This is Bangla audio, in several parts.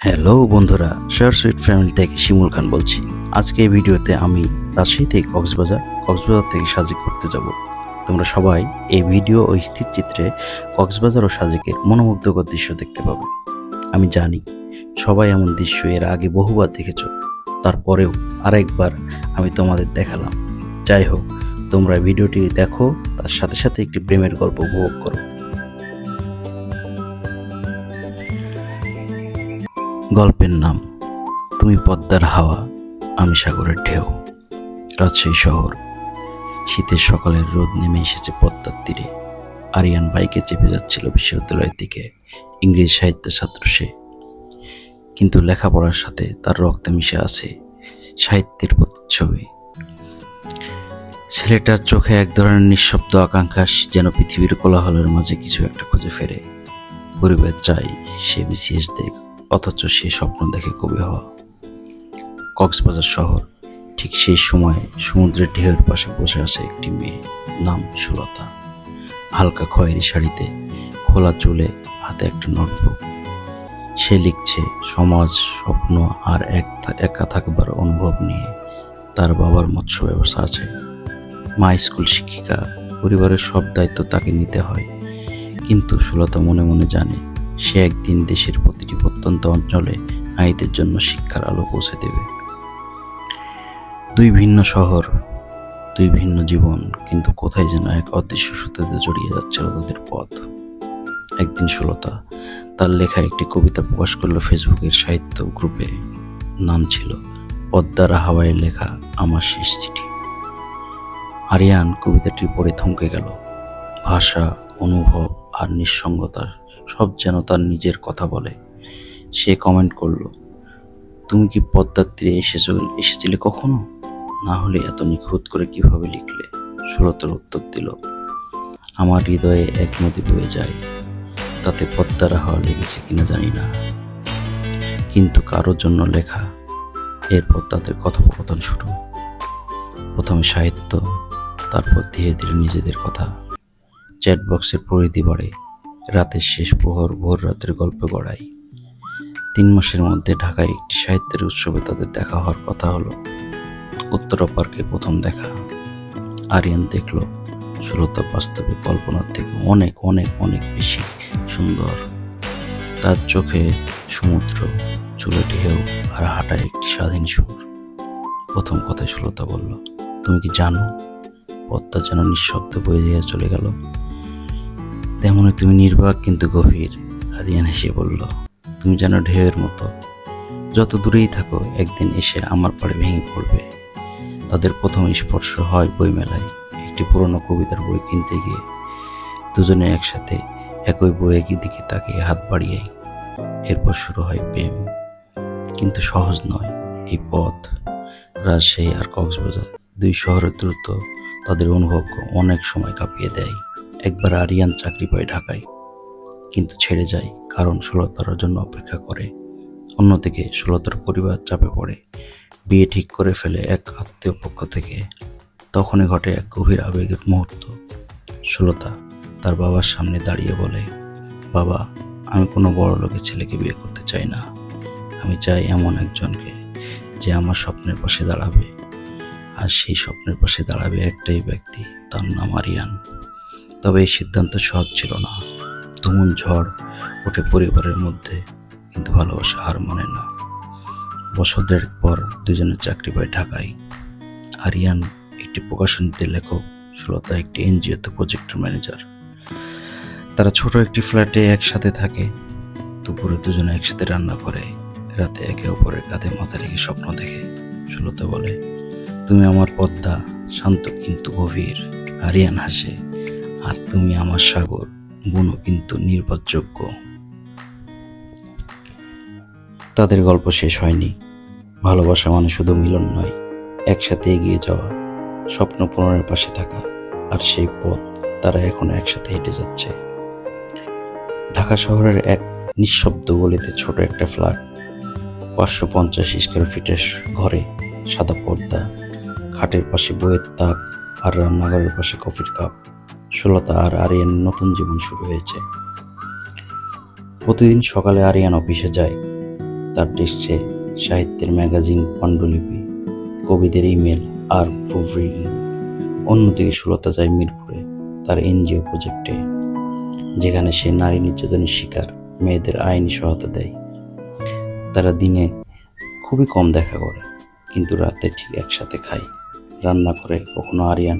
হ্যালো বন্ধুরা শেয়ার সুইট ফ্যামিলি থেকে শিমুল খান বলছি। আজকে এই ভিডিওতে আমি রাজশাহী থেকে কক্সবাজার কক্সবাজার থেকে সাজেক করতে যাব। তোমরা সবাই এই ভিডিও ও স্থির চিত্রে কক্সবাজার ও সাজেকের মনোমুগ্ধকর দৃশ্য দেখতে পাবে। আমি জানি সবাই এমন দৃশ্য এর আগে বহুবার দেখেছ। তারপরেও আরেকবার আমি তোমাদের দেখালাম। যাই হোক, তোমরা ভিডিওটি দেখো, তার সাথে সাথে একটি প্রেমের গল্প উপভোগ করো। গল্পের নাম, তুমি পদ্মার হাওয়া, আমি সাগরের ঢেউ। রাজশাহী শহর। শীতের সকালের রোদ নেমে এসেছে পদ্মার তীরে। আরিয়ান বাইকে চেপে যাচ্ছিল বিশ্ববিদ্যালয়ের দিকে। ইংরেজি সাহিত্যের ছাত্র সে। কিন্তু লেখাপড়ার সাথে তার রক্তে মিশে আছে সাহিত্যের প্রতিচ্ছবি। ছেলেটার চোখে এক ধরনের নিঃশব্দ আকাঙ্ক্ষা যেন পৃথিবীর কোলাহলের মাঝে কিছু একটা খুঁজে ফেরে। পরিবার চাই সে বিসিএস দেখ। অথচ সে স্বপ্ন দেখে কবি হওয়া। কক্সবাজার শহর, ঠিক সেই সময় সমুদ্রের ঢেউয়ের পাশে বসে আছে একটি মেয়ে, নাম সুলতা। হালকা খয়েরি শাড়িতে, খোলা চুলে হাতে একটা নোটবুক। সে লিখছে, সমাজ, স্বপ্ন আর এক একা থাকবার অনুভব নিয়ে তার বাবার মৎস্য ব্যবসা আছে। মা স্কুল শিক্ষিকা, পরিবারের সব দায়িত্ব তাকে নিতে হয়। কিন্তু সুলতা মনে মনে জানে সে একদিন দেশের প্রতিটি প্রত্যন্ত অঞ্চলে নারীদের জন্য শিক্ষার আলো পৌঁছে দেবে। দুই ভিন্ন শহর, দুই ভিন্ন জীবন, কিন্তু কোথায় যেন এক অদৃশ্য সূত্রতে জড়িয়ে যাচ্ছিল তাদের পথ। একদিন সুলতা তার লেখা একটি কবিতা প্রকাশ করল ফেসবুকের সাহিত্য গ্রুপে। নাম ছিল পদ্মার হাওয়ায় লেখা আমার শেষ চিঠি। আরিয়ান কবিতাটি পড়ে থমকে গেল। ভাষা, অনুভব আর নিঃসঙ্গতা সব যেন তার নিজের কথা বলে। সে কমেন্ট করল, তুমি কি পদ্মার তীরে এসেছ, এসেছিলে কখনো? না হলে এত নিখুঁত করে কীভাবে লিখলে? সুরতর উত্তর দিল, আমার হৃদয়ে এক নদী বয়ে যায়। তাতে পদ্মার হাওয়া লেগেছে কিনা জানি না। কিন্তু কারোর জন্য লেখা, এরপর তাদের কথোপকথন শুরু। প্রথমে সাহিত্য, তারপর ধীরে ধীরে নিজেদের কথা। চ্যাট বক্সের পরিধি বাড়ে। রাতের শেষ প্রহর ভোর রাতের গল্প গড়াই। তিন মাসের মধ্যে ঢাকায় একটি সাহিত্যের উৎসবে তাদের দেখা হওয়ার কথা হলো। উত্তরা পার্কে প্রথম দেখা। আরিয়ান দেখল, সুলতা বাস্তবে কল্পনার থেকে অনেক অনেক অনেক বেশি সুন্দর। তার চোখে সমুদ্র চুলে ঢেউ আর হাঁটায় একটি স্বাধীন সুর। প্রথম কথায় সুলতা বলল, তুমি কি জানো? পদ্মা যেন নিঃশব্দ বয়ে যেয়ে চলে গেল। তেমনি তুমি নির্বাক কিন্তু গভীর, আরিয়ান হেসে বলল। তুমি যেন ঢেউয়ের মতো। যত দূরেই থাকো, একদিন এসে আমার পাড়ে ভেঙে পড়বে। তাদের প্রথম স্পর্শ হয় বইমেলায়। একটি পুরনো কবিতার বই কিনতে গিয়ে দুজনে একসাথে একই বইয়ের দিকে তাকিয়ে হাত বাড়িয়ে এরপর শুরু হয় প্রেম। কিন্তু সহজ নয় এই পথ। রাজশাহী আর কক্সবাজার দুই শহরের দ্রুত তাদের অনুভব অনেক সময় কাঁপিয়ে দেয়। একবার আরিয়ান চাকরি পায় ঢাকায়, কিন্তু ছেড়ে যায় কারণ ষোলতার জন্য অপেক্ষা করে। অন্যদিকে সুলতার পরিবার চাপে পড়ে। বিয়ে ঠিক করে ফেলে এক আত্মীয় পক্ষ থেকে। তখনই ঘটে এক গভীর আবেগের মুহূর্ত। সুলতা তার বাবার সামনে দাঁড়িয়ে বলে, বাবা, আমি কোনো বড় লোকের ছেলেকে বিয়ে করতে চাই না। আমি চাই এমন একজনকে যে আমার স্বপ্নের পাশে দাঁড়াবে। আর সেই স্বপ্নের পাশে দাঁড়াবে একটাই ব্যক্তি, তার নাম আরিয়ান। তবে এই সিদ্ধান্ত সহজ ছিল না। তুমুল ঝড় ওঠে পরিবারের মধ্যে, কিন্তু ভালোবাসা হার মানে না। বছর দেড়েক পর দুজনের চাকরি পায় ঢাকায়। আরিয়ান একটি প্রকাশনীতে লেখক, সুলতা একটি এনজিওতে প্রজেক্ট ম্যানেজার। তারা ছোট একটি ফ্ল্যাটে একসাথে থাকে। দুপুরে দুজনে একসাথে রান্না করে। রাতে একে অপরের কাঁধে মাথা রেখে স্বপ্ন দেখে। সুলতা বলে, তুমি আমার পদ্মা, শান্ত কিন্তু গভীর। আরিয়ান হাসে। আর তুমি আমার সাগর, বুনো কিন্তু নির্ভরযোগ্য। তাদের গল্প শেষ হয়নি। ভালোবাসা মানে শুধু মিলন নয়, একসাথে এগিয়ে যাওয়া, স্বপ্ন পূরণের পাশে থাকা, আর সেই পথ তারা এখন একসাথে হেঁটে যাচ্ছে। ঢাকা শহরের এক নিঃশব্দ গলিতে ছোট একটা ফ্ল্যাট, পাঁচশো পঞ্চাশ স্কোয়ার ফিটের ঘরে সাদা পর্দা, খাটের পাশে বইয়ের তাক আর রান্নাঘরের পাশে কফির কাপ। ষোলতা আর আরিয়ান নতুন জীবন শুরু হয়েছে। প্রতিদিন সকালে আরিয়ান অফিসে যায়। তার ডেস্কে সাহিত্যের ম্যাগাজিন, পাণ্ডুলিপি, কবিদের ইমেল আর প্রুফ রিডিং অন্যদিকে সুলতা যায় মিরপুরে তার এনজিও প্রজেক্টে, যেখানে সে নারী নির্যাতনের শিকার মেয়েদের আইনি সহায়তা দেয়। তারা দিনে খুবই কম দেখা করে, কিন্তু রাতে ঠিক একসাথে খায়। রান্না করে কখনো আরিয়ান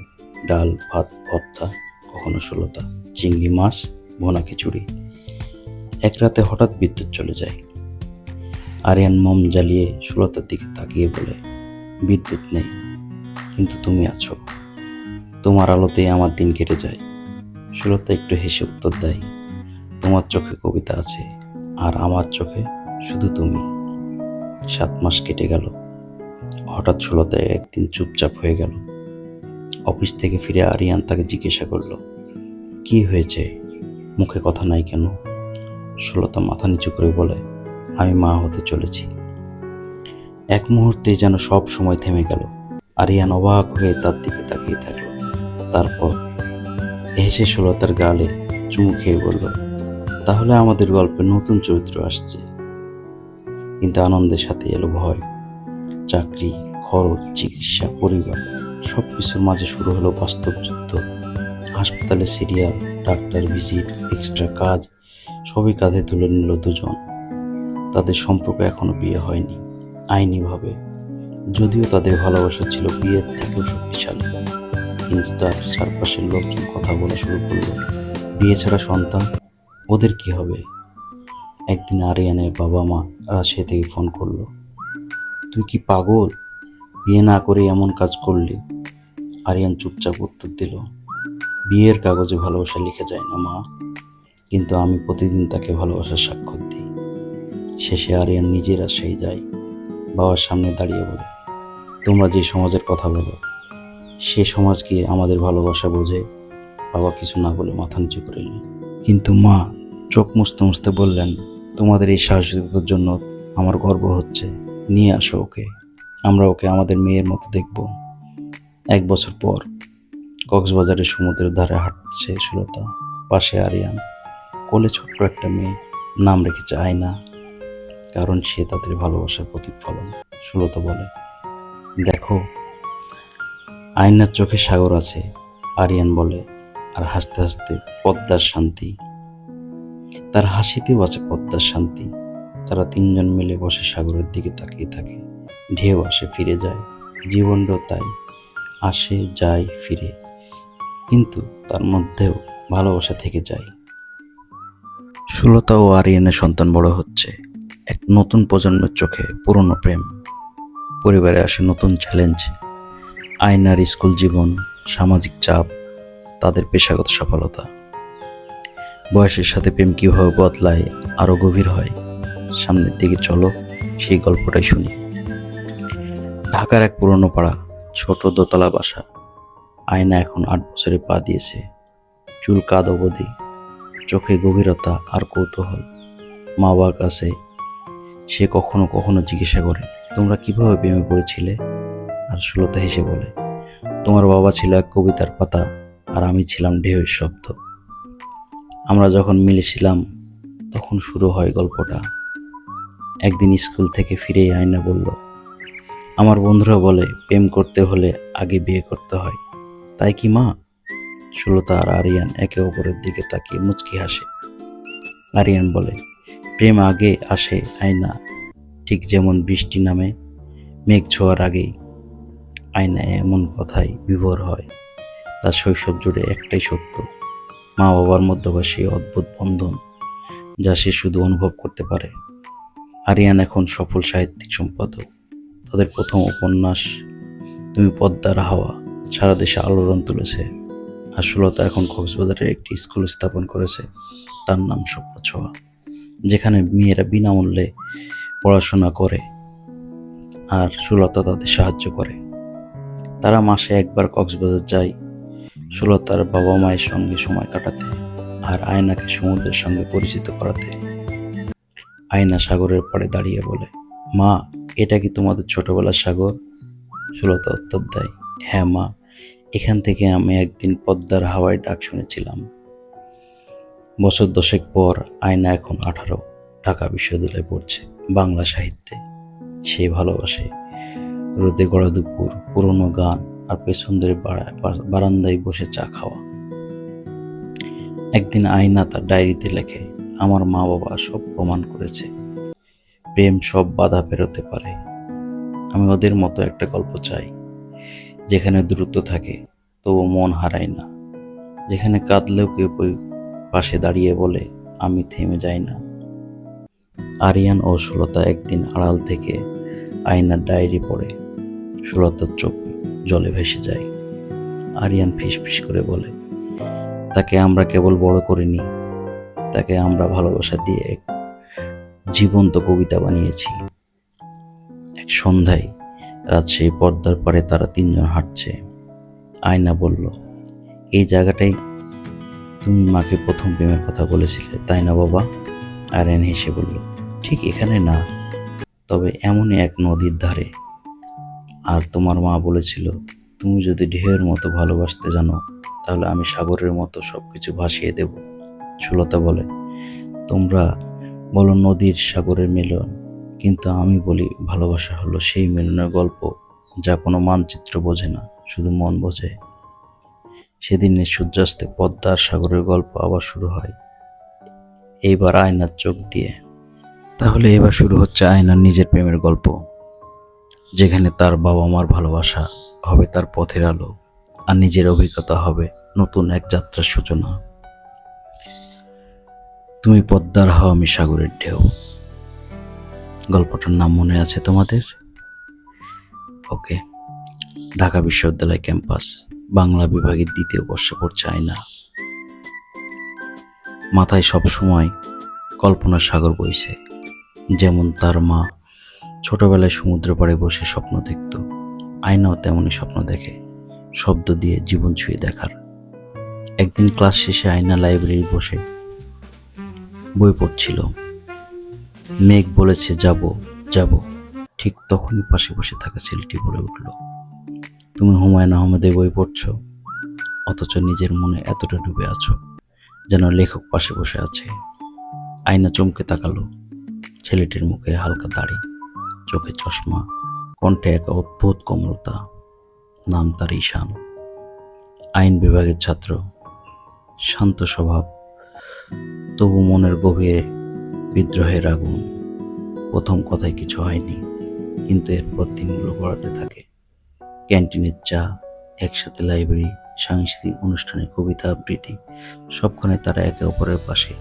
ডাল, ভাত, ভর্তা কখনো সুলতা চিংড়ি মাছ, ভোনা খিচুড়ি। এক রাতে হঠাৎ বিদ্যুৎ চলে যায়। আরিয়ান মম জ্বালিয়ে সুলতার দিকে তাকিয়ে বলে, বিদ্যুৎ নেই, কিন্তু তুমি আছো। তোমার আলোতেই আমার দিন কেটে যায়। সুলতা একটু হেসে উত্তর দেয়, তোমার চোখে কবিতা আছে, আর আমার চোখে শুধু তুমি। সাত মাস কেটে গেল। হঠাৎ সুলতা একদিন চুপচাপ হয়ে গেল। অফিস থেকে ফিরে আরিয়ান তাকে জিজ্ঞাসা করল, কি হয়েছে? মুখে কথা নাই কেন? সুলতা মাথা নিচু করে বলে, আমি মা হতে চলেছি। এক মুহূর্তে যেন সব সময় থেমে গেল। আরিয়ান অবাক হয়ে তার দিকে তাকিয়ে থাকল। তারপর হেসে সুলতার গালে চুমু খেয়ে বলল, তাহলে আমাদের গল্পে নতুন চরিত্র আসছে। কিন্তু আনন্দের সাথে এলো ভয়, চাকরি, খরচ, চিকিৎসা, পরিবার। সব কিছুর মাঝে শুরু হলো বাস্তব যুদ্ধ। হাসপাতালে সিরিয়াল, ডাক্তার ভিজিট, এক্সট্রা কাজ, সবই কাঁধে তুলে নিল দুজন। তাদের সম্পর্ক এখনও বিয়ে হয়নি, আইনিভাবে। যদিও তাদের ভালোবাসা ছিল বিয়ের থেকেও শক্তিশালী। কিন্তু তার চারপাশের লোকজন কথা বলা শুরু করল, বিয়ে ছাড়া সন্তান? ওদের কি হবে? একদিন আরিয়ানের বাবা মা রাজশাহী থেকে ফোন করল, তুই কি পাগল? বিয়ে না করে এমন কাজ করলি আরিয়ান চুপচাপ উত্তর দিল, বিয়ের কাগজে ভালোবাসা লিখে যায় না, মা। কিন্তু আমি প্রতিদিন তাকে ভালোবাসার স্বাক্ষর দিই। শেষে আরিয়ান নিজে রাজশাহী যায়, বাবার সামনে দাঁড়িয়ে বলে, তোমরা যে সমাজের কথা বলো, সে সমাজকে আমাদের ভালোবাসা বোঝে, বাবা কিছু না বলে মাথা নিচু করে কিন্তু মা, চোখ মুছতে মুছতে বললেন, তোমাদের এই সাহসিকতার জন্য আমার গর্ব হচ্ছে। নিয়ে আসো ওকে। আমরা ওকে আমাদের মেয়ের মতো দেখব। এক বছর পর কক্সবাজারের সমুদ্রের ধারে হাঁটছে সুলতা, পাশে আরিয়ান। কোলে ছোট্ট একটা মেয়ে, নাম রেখেছে আয়না, কারণ সে তাদের ভালোবাসার প্রতিফলন। সুলতা বলে, দেখো, আয়নার চোখে সাগর আছে। আরিয়ান বলে, আর হাসতে হাসতে পদ্মার শান্তি। তার হাসিতেও আছে পদ্মার শান্তি। তারা তিনজন মিলে বসে সাগরের দিকে তাকিয়ে থাকে। ঢেউ আসে, ফিরে যায়। জীবনটাও তাই। আসে, যায়, ফিরে। কিন্তু তার মধ্যেও ভালোবাসা থেকে যায়। সুলতা ও আরিয়ানের সন্তান বড় হচ্ছে। এক নতুন প্রজন্মের চোখে পুরনো প্রেম। পরিবারে আসে নতুন চ্যালেঞ্জ আয়নার স্কুল জীবন, সামাজিক চাপ, তাদের পেশাগত সফলতা। বয়সের সাথে প্রেম কীভাবে বদলায়, আরও গভীর হয়। সামনের দিকে চলো, সেই গল্পটাই শুনি। ঢাকার এক পুরনো পাড়া, ছোট দোতলা বাসা। আয়না এখন আট বছরে পা দিয়েছে। চুল কাদ অবধি, চোখে গভীরতা আর কৌতূহল। মা বাবার কাছে সে কখনো কখনো জিজ্ঞাসা করে, তোমরা কীভাবে প্রেমে পড়েছিলে? আর সুলতা হেসে বলে, তোমার বাবা ছিল এক কবিতার পাতা আর আমি ছিলাম ঢেউয়ের শব্দ। আমরা যখন মিলেছিলাম, তখন শুরু হয় গল্পটা। একদিন স্কুল থেকে ফিরে আয়না বলল, আমার বন্ধুরা বলে, প্রেম করতে হলে আগে বিয়ে করতে হয়। তাই কি মা? সুলতা আর আরিয়ান একে অপরের দিকে তাকিয়ে মুচকি হাসে। আরিয়ান বলে, প্রেম আগে আসে আয়না, ঠিক যেমন বৃষ্টি নামে, মেঘ ছোঁয়ার আগেই। আয়না এমন কথাই বিভোর হয়, তার শৈশব জুড়ে একটাই সত্য মা বাবার মধ্যকার সেই অদ্ভুত বন্ধন, যা সে শুধু অনুভব করতে পারে। আরিয়ান এখন সফল সাহিত্যিক সম্পাদক। তাদের প্রথম উপন্যাস, তুমি পদ্মার হাওয়া সারা দেশে আলোড়ন তুলেছে। আর সুলতা এখন কক্সবাজারে একটি স্কুল স্থাপন করেছে। তার নাম স্বপ্ন ছোঁয়া যেখানে মেয়েরা বিনামূল্যে পড়াশোনা করে আর সুলতা তাদের সাহায্য করে। তারা মাসে একবার কক্সবাজার যায় সুলতার বাবা মায়ের সঙ্গে সময় কাটাতে আর আয়নাকে সমুদ্রের সঙ্গে পরিচিত করাতে। আয়না সাগরের পাড়ে দাঁড়িয়ে বলে, মা, এটা কি তোমাদের ছোটবেলার সাগর? সুলতা উত্তর দেয় হ্যাঁ মা, এখান থেকে আমি একদিন পদ্মার হাওয়ায় ডাক শুনেছিলাম। বছর দশেক পর আয়না এখন আঠারো, ঢাকা বিশ্ববিদ্যালয়ে পড়ছে, বাংলা সাহিত্যে। সে ভালোবাসে। রোদে গড়া দুপুর, পুরনো গান আর পেছনদের বারা- বা- বারান্দায় বসে চা খাওয়া। একদিন আয়না তার ডায়েরিতে লেখে আমার মা বাবা সব প্রমাণ করেছে। প্রেম সব বাধা পেরোতে পারে। আমি ওদের মতো একটা গল্প চাই, যেখানে দূরত্ব থাকে, তবু মন হারায় না। যেখানে কাঁদলেও কেউ পাশে দাঁড়িয়ে বলে, আমি থেমে যাই না। আরিয়ান ও সুলতা একদিন আড়াল থেকে আয়নার ডায়েরি পড়ে। সুলতার চোখ জলে ভেসে যায়। আরিয়ান ফিসফিস করে বলে, তাকে আমরা কেবল বড় করিনি তাকে আমরা ভালোবাসা দিয়ে এক জীবন্ত কবিতা বানিয়েছি। এক সন্ধ্যায় রাজশাহী পর্দার পারে তারা তিনজন হাঁটছে। আয়না বলল, এই জায়গাটাই তুমি মাকে প্রথম প্রেমের কথা বলেছিলে, তাই না বাবা? আরিয়ান হেসে বলল, ঠিক এখানে না। তবে এমনই এক নদীর ধারে। আর তোমার মা বলেছিল, তুমি যদি ঢেউয়ের মতো ভালোবাসতে জানো, তাহলে আমি সাগরের মতো সব কিছু ভাসিয়ে দেব। সুলতা বলে। তোমরা বলো নদীর সাগরের মিলন, কিন্তু আমি বলি ভালোবাসা হলো সেই মিলনের গল্প যা কোনো মানচিত্র বোঝে না, শুধু মন বোঝে। সেদিনের সূর্যাস্তে পদ্মার সাগরের গল্প আবার শুরু হয়, এইবার আয়নার চোখ দিয়ে। তাহলে এবার শুরু হচ্ছে আয়নার নিজের প্রেমের গল্প, যেখানে তার বাবা মার ভালোবাসা হবে তার পথের আলো, আর নিজের অভিজ্ঞতা হবে নতুন এক যাত্রার সূচনা। তুমি পদ্মার হাও আমি সাগরের ঢেউ। গল্পটার নাম মনে আছে তোমাদের? ওকে, ঢাকা বিশ্ববিদ্যালয় ক্যাম্পাস, বাংলা বিভাগের দ্বিতীয় বর্ষে পড়ছে আয়না মাথায় সব সময় কল্পনার সাগর বইছে, যেমন তার মা ছোটবেলায় সমুদ্র পাড়ে বসে স্বপ্ন দেখত। আয়নাও তেমনই স্বপ্ন দেখে, শব্দ দিয়ে জীবন ছুঁয়ে দেখার। একদিন ক্লাস শেষে আয়না লাইব্রেরি বসে বই পড়ছিল। মেঘ বলেছে, যাব যাব। ঠিক তখনই পাশে বসে থাকা ছেলেটি বলে উঠল, তুমি হুমায়ুন আহমেদের বই পড়ছো? অথচ নিজের মনে এতটা ডুবে আছো, যেন লেখক পাশে বসে আছে। আয়না চমকে তাকালো। ছেলেটির মুখে হালকা দাড়ি, চোখে চশমা, কণ্ঠে এক অদ্ভুত কোমলতা, নাম তার ঈশান। আইন বিভাগের ছাত্র, শান্ত স্বভাব তবু মনের গভীরে বিদ্রোহের আগুন। প্রথম কথায় কিছু হয়নি, কিন্তু এরপর দিনগুলো গড়াতে থাকে। ক্যান্টিনের চা, একসাথে লাইব্রেরি, সাংস্কৃতিক অনুষ্ঠানে কবিতা আবৃত্তি, সবখানে তারা একে অপরের পাশে।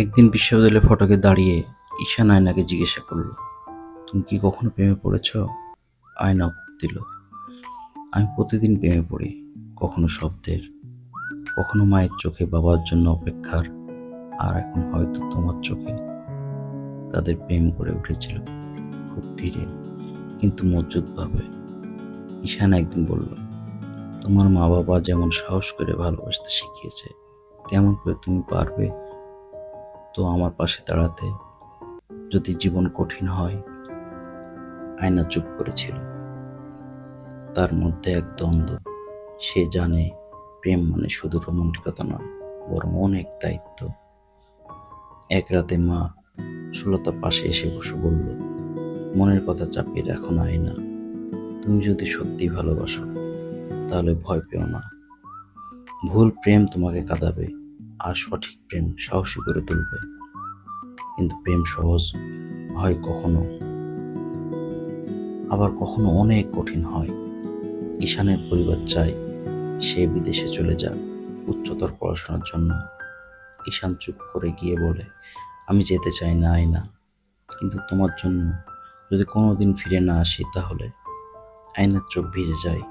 একদিন বিশ্ববিদ্যালয়ের ফটকে দাঁড়িয়ে ঈশান আয়নাকে জিজ্ঞাসা করল, তুমি কি কখনো প্রেমে পড়েছ? আয়না দিল, আমি প্রতিদিন প্রেমে পড়ি, কখনো শব্দের কখনো মায়ের চোখে বাবার জন্য অপেক্ষার, আর এখন হয়তো তোমার চোখে। তাদের প্রেম করে উঠেছিল খুব ধীরে, কিন্তু মজবুতভাবে। ঈশান একদিন বলল, তোমার মা বাবা যেমন সাহস করে ভালোবাসতে শিখিয়েছে, তেমন করে তুমি পারবে তো আমার পাশে দাঁড়াতে। যদি জীবন কঠিন হয়, আয়না চুপ করেছিল। তার মধ্যে এক দ্বন্দ্ব, সে জানে প্রেম মানে শুধু রোমান্টিকতা নয়, বরং অনেক দায়িত্ব। এক রাতে মা সুলতা পাশে এসে বসে বলল, মনের কথা চাপিয়ে রাখো না, আয়না। তুমি যদি সত্যি ভালোবাসো, তাহলে ভয় পেও না। ভুল প্রেম তোমাকে কাঁদাবে, আর সঠিক প্রেম সাহসী করে তুলবে। কিন্তু প্রেম সহজ হয় কখনো, আবার কখনো অনেক কঠিন হয়। ঈশানের পরিবার চায় সে বিদেশে চলে যাক উচ্চতর পড়াশোনার জন্য। ঈশান চুপ করে গিয়ে বলে, আমি যেতে চাই না আয়না কিন্তু তোমার জন্য যদি কোনো দিন ফিরে না আসি তাহলে? আয়নার চোখ ভিজে যায়।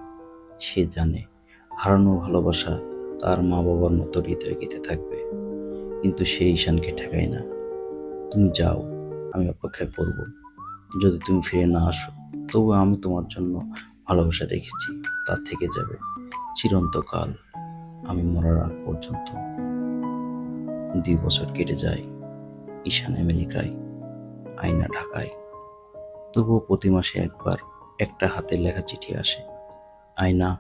সে জানে হারানো ভালোবাসা তার মা বাবার মতো হৃদয় গেঁথে থাকবে। কিন্তু সে ঈশানকে ঠেকায় না। তুমি যাও, আমি অপেক্ষায় করব যদি তুমি ফিরে না আসো, তবু আমি তোমার জন্য ভালোবাসা রেখেছি, তার থেকে যাবে। চিরন্তকাল আমি মরার আগ পর্যন্ত। দুই বছর কেটে যায়, ঈশান আমেরিকায়, আয়না ঢাকায়। তবুও প্রতি মাসে একবার একটা হাতে লেখা চিঠি আসে। আয়না,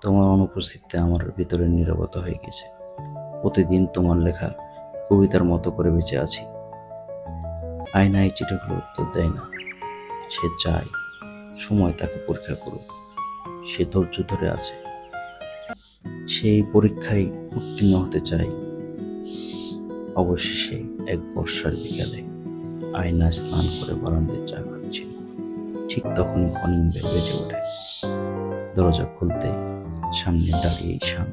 তোমার অনুপস্থিতিতে আমার ভিতরে নীরবতা হয়ে গেছে। প্রতিদিন তোমার লেখা কবিতার মতো করে বেঁচে আছি। আয়না এই চিঠিগুলো উত্তর দেয় না। সে চায়, সময় তাকে পরীক্ষা করুক। সে ধৈর্য ধরে আছে। সেই পরীক্ষায় উত্তীর্ণ হতে চাই। অবশেষে এক বর্ষার বিকালে আয়না স্নান করে বারান্দায় চা খাচ্ছিল ঠিক তখনই কলিং বেল বেজে ওঠে। দরজা খুলতে সামনে দাঁড়িয়ে ঈশান।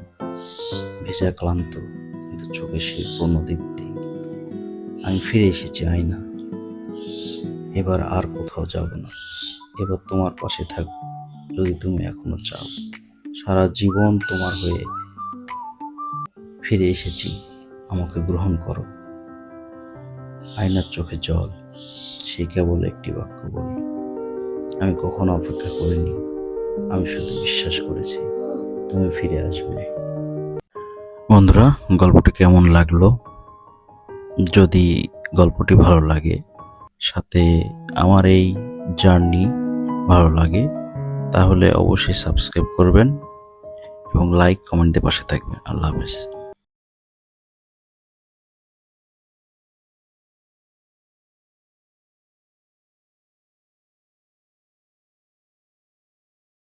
ভেজা ক্লান্ত, কিন্তু চোখে সেই পূর্ণ দীপ্তি। আমি ফিরে এসেছি আয়না। এবার আর কোথাও যাব না। এবার তোমার পাশে থাকব। যদি তুমি এখনও চাও। সারা জীবন তোমার হয়ে ফিরে এসেছি। আমাকে গ্রহণ করো। আয়নার চোখে জল, সে কেবল একটি বাক্য বলল আমি কখনো অপেক্ষা করিনি, আমি শুধু বিশ্বাস করেছি, তুমি ফিরে আসবে। বন্ধুরা, গল্পটি কেমন লাগল? যদি গল্পটি ভালো লাগে, সাথে আমার এই জার্নি ভালো লাগে, তাহলে অবশ্যই সাবস্ক্রাইব করবেন। এবং লাইক কমেন্টে পাশে থাকবেন। আল্লাহ হাফেজ।